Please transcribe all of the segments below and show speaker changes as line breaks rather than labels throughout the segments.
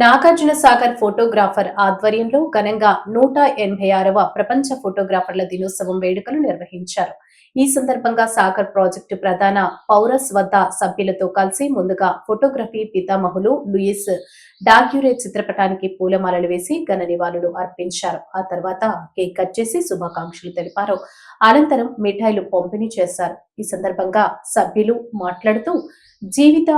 Nagarjuna Sagar photographer ఆధ్వర్యంలో ఘనంగా నూట ఎనభై ఆరవ ప్రపంచ ఫోటోగ్రాఫర్ల దినోత్సవం వేడుకలు నిర్వహించారు. ఈ సందర్భంగా సాగర్ ప్రాజెక్టు ప్రధాన పౌరస్ వద్ద సభ్యులతో కలిసి ముందుగా ఫోటోగ్రఫీ పితామహులు లూయిస్ డాగ్యూరే చిత్రపటానికి పూలమాలలు వేసి ఘన నివాళులు అర్పించారు. ఆ తర్వాత కేక్ కట్ చేసి శుభాకాంక్షలు తెలిపారు. అనంతరం మిఠాయిలు పంపిణీ చేశారు. ఈ సందర్భంగా సభ్యులు మాట్లాడుతూ జీవిత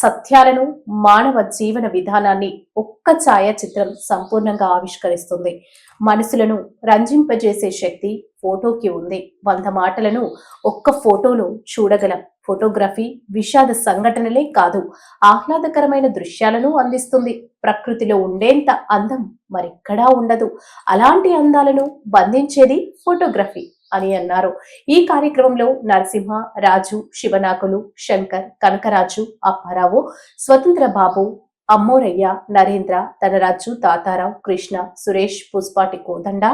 సత్యాలను మానవ జీవన విధానాన్ని ఒక్క ఛాయాచిత్రం సంపూర్ణంగా ఆవిష్కరిస్తుంది. మనసులను రంజింపజేసే శక్తి ఫోటోకి ఉంది. వంద మాటలను ఒక్క ఫోటోలో చూడగలం. ఫోటోగ్రఫీ విషాద సంఘటనలే కాదు ఆహ్లాదకరమైన దృశ్యాలను అందిస్తుంది. ప్రకృతిలో ఉండేంత అందం మరెక్కడా ఉండదు. అలాంటి అందాలను బంధించేది ఫోటోగ్రఫీ అని అన్నారు. ఈ కార్యక్రమంలో నరసింహ రాజు శివనాకులు శంకర్ కనకరాజు అప్పారావు స్వతంత్ర బాబు అమ్మోరయ్య నరేంద్ర ధనరాజు తాతారావు కృష్ణ సురేష్ పుష్పాటి కోదండ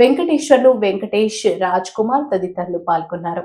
వెంకటేశ్వర్లు వెంకటేష్ రాజ్ కుమార్ తదితరులు పాల్గొన్నారు.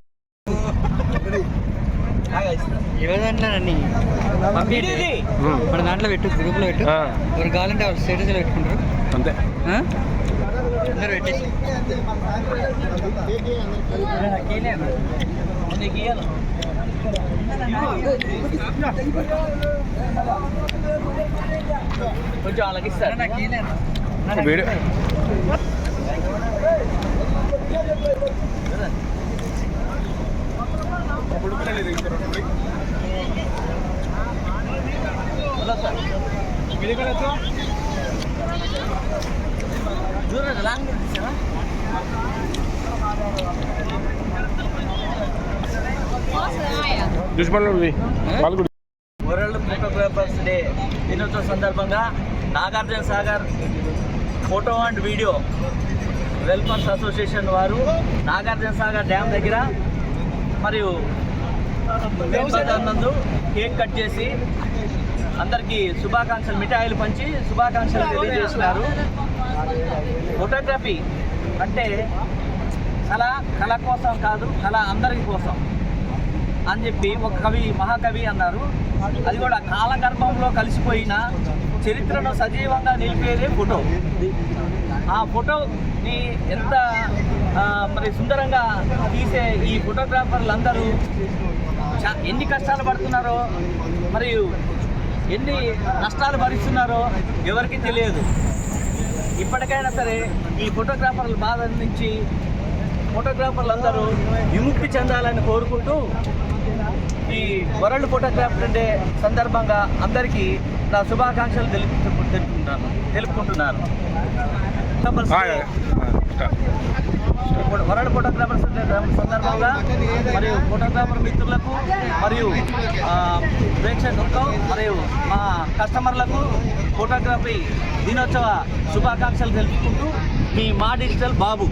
నిలబడండి. ఒక్క నిమిషం నిలబడి. అరే, మరి
ఈరోజు అంటున్నానండి మన దాంట్లో పెట్టు గ్రూప్లో పెట్టు
ఆ.
ఎవరు కావాలంటే వాళ్ళు స్టేటస్లో పెట్టుకుంటారు
అంతే
ఆ? అందరూ పెట్టేసి కొంచెం వాళ్ళకి ఇస్తారు
video Dushman
world photographers day. దినోత్సవ సందర్భంగా Nagarjuna Sagar photo and video. Welfares association వారు నాగార్జున సాగర్ డ్యామ్ దగ్గర. మరియు నందు కేక్ కట్ చేసి అందరికీ శుభాకాంక్షలు మిఠాయిలు పంచి శుభాకాంక్షలు తెలియజేస్తున్నారు. ఫోటోగ్రఫీ అంటే కళ కళ కోసం కాదు కళ అందరి కోసం అని చెప్పి ఒక కవి మహాకవి అన్నారు. అది కూడా కాలగర్భంలో కలిసిపోయిన చరిత్రను సజీవంగా నిలిపేదే ఫోటో ఆ ఫోటోని ఎంత మరి సుందరంగా తీసే ఈ ఫోటోగ్రాఫర్లు అందరూ ఎన్ని కష్టాలు పడుతున్నారో మరియు ఎన్ని నష్టాలు భరిస్తున్నారో ఎవరికి తెలియదు. ఇప్పటికైనా సరే ఈ ఫోటోగ్రాఫర్ల బాధ నుంచి ఫోటోగ్రాఫర్లు అందరూ విముక్తి చెందాలని కోరుకుంటూ ఈ వరల్డ్ ఫోటోగ్రాఫర్ డే సందర్భంగా అందరికీ నా శుభాకాంక్షలు తెలుపు తెలుపుకుంటాను తెలుపుకుంటున్నాను వరల్డ్ ఫోటోగ్రాఫర్స్ సందర్భంగా మరియు ఫోటోగ్రాఫర్ మిత్రులకు మరియు ఆ, ప్రేక్షకులకు మరియు మా కస్టమర్లకు ఫోటోగ్రఫీ దినోత్సవ శుభాకాంక్షలు తెలుపుకుంటూ మీ మా డిజిటల్ బాబు.